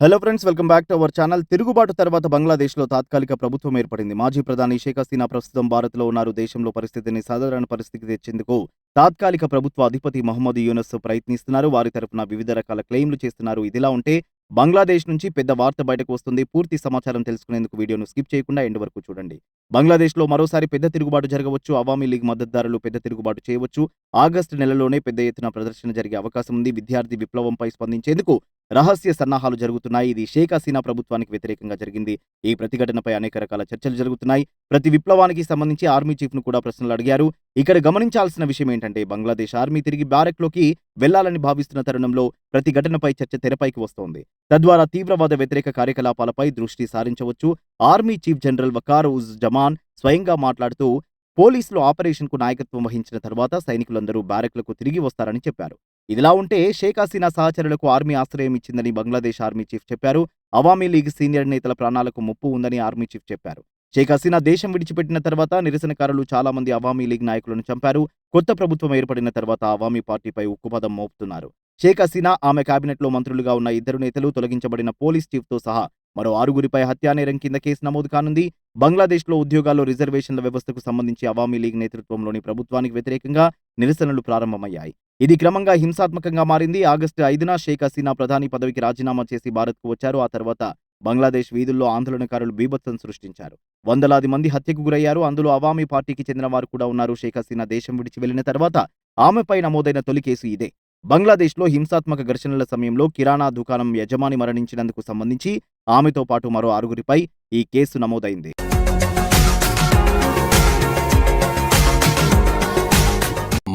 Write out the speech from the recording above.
Hello friends welcome back to our channel తిరుగుబాటు తర్వాత బంగ్లాదేశ్లో తాత్కాలిక ప్రభుత్వం ఏర్పడింది. మాజీ ప్రధాని షేక్ హసీనా ప్రస్తుతం భారత్లో ఉన్నారు. దేశంలో పరిస్థితిని సాధారణ పరిస్థితికి తెచ్చేందుకు తాత్కాలిక ప్రభుత్వ అధిపతి మహమ్మద్ యూనస్ ప్రయత్నిస్తున్నారు. వారి తరపున వివిధ రకాల క్లెయిమ్లు చేస్తున్నారు. ఇదిలా ఉంటే బంగ్లాదేశ్ నుంచి పెద్ద వార్త బయటకు వస్తుంది. పూర్తి సమాచారం తెలుసుకునేందుకు వీడియోను స్కిప్ చేయకుండా ఎండ్ వరకు చూడండి. బంగ్లాదేశ్లో మరోసారి పెద్ద తిరుగుబాటు జరగవచ్చు. అవామీ లీగ్ మద్దతుదారులు పెద్ద తిరుగుబాటు చేయవచ్చు. ఆగస్టు నెలలోనే పెద్ద ఎత్తున ప్రదర్శన జరిగే అవకాశం ఉంది. విద్యార్థి విప్లవంపై స్పందించేందుకు రహస్య సన్నాహాలు జరుగుతున్నాయి. ఇది షేక్ హసీనా ప్రభుత్వానికి వ్యతిరేకంగా జరిగింది. ఈ ప్రతిఘటనపై అనేక రకాల చర్చలు జరుగుతున్నాయి. ప్రతి విప్లవానికి సంబంధించి ఆర్మీ చీఫ్ను కూడా ప్రశ్నలు అడిగారు. ఇక్కడ గమనించాల్సిన విషయం ఏంటంటే బంగ్లాదేశ్ ఆర్మీ తిరిగి బ్యారెక్లోకి వెళ్ళాలని భావిస్తున్న తరుణంలో ప్రతి ఘటనపై చర్చ తెరపైకి వస్తోంది. తద్వారా తీవ్రవాద వ్యతిరేక కార్యకలాపాలపై దృష్టి సారించవచ్చు. Army chief general Waqar uz Zaman స్వయంగా మాట్లాడుతూ పోలీసులు ఆపరేషన్కు నాయకత్వం వహించిన తర్వాత సైనికులందరూ బ్యారెక్లకు తిరిగి వస్తారని చెప్పారు. ఇదిలా ఉంటే షేక్ హసీనా సహచరులకు ఆర్మీ ఆశ్రయం ఇచ్చిందని బంగ్లాదేశ్ ఆర్మీ చీఫ్ చెప్పారు. అవామీ లీగ్ సీనియర్ నేతల ప్రాణాలకు ముప్పు ఉందని ఆర్మీ చీఫ్ చెప్పారు. షేక్ హసీనా దేశం విడిచిపెట్టిన తర్వాత నిరసనకారులు చాలా మంది అవామీ లీగ్ నాయకులను చంపారు. కొత్త ప్రభుత్వం ఏర్పడిన తర్వాత అవామీ పార్టీపై ఉక్కుపదం మోపుతున్నారు. షేక్ హసీనా ఆమె కేబినెట్లో మంత్రులుగా ఉన్న ఇద్దరు నేతలు తొలగించబడిన పోలీస్ చీఫ్తో సహా మరో ఆరుగురిపై హత్యానేరం కింద కేసు నమోదు కానుంది. బంగ్లాదేశ్లో ఉద్యోగాల్లో రిజర్వేషన్ల వ్యవస్థకు సంబంధించి అవామీ లీగ్ నేతృత్వంలోని ప్రభుత్వానికి వ్యతిరేకంగా నిరసనలు ప్రారంభమయ్యాయి. ఇది క్రమంగా హింసాత్మకంగా మారింది. ఆగస్టు ఐదున షేక్ హసీనా ప్రధాని పదవికి రాజీనామా చేసి భారత్కు వచ్చారు. ఆ తర్వాత బంగ్లాదేశ్ వీధుల్లో ఆందోళనకారులు బీభత్సం సృష్టించారు. వందలాది మంది హత్యకు గురయ్యారు. అందులో అవామీ పార్టీకి చెందిన వారు కూడా ఉన్నారు. షేక్ హసీనా దేశం విడిచి వెళ్ళిన తర్వాత ఆమెపై నమోదైన తొలి కేసు ఇదే. బంగ్లాదేశ్లో హింసాత్మక ఘర్షణల సమయంలో కిరాణా దుకాణం యజమాని మరణించినందుకు సంబంధించి ఆమెతో పాటు మరో ఆరుగురిపై ఈ కేసు నమోదైంది.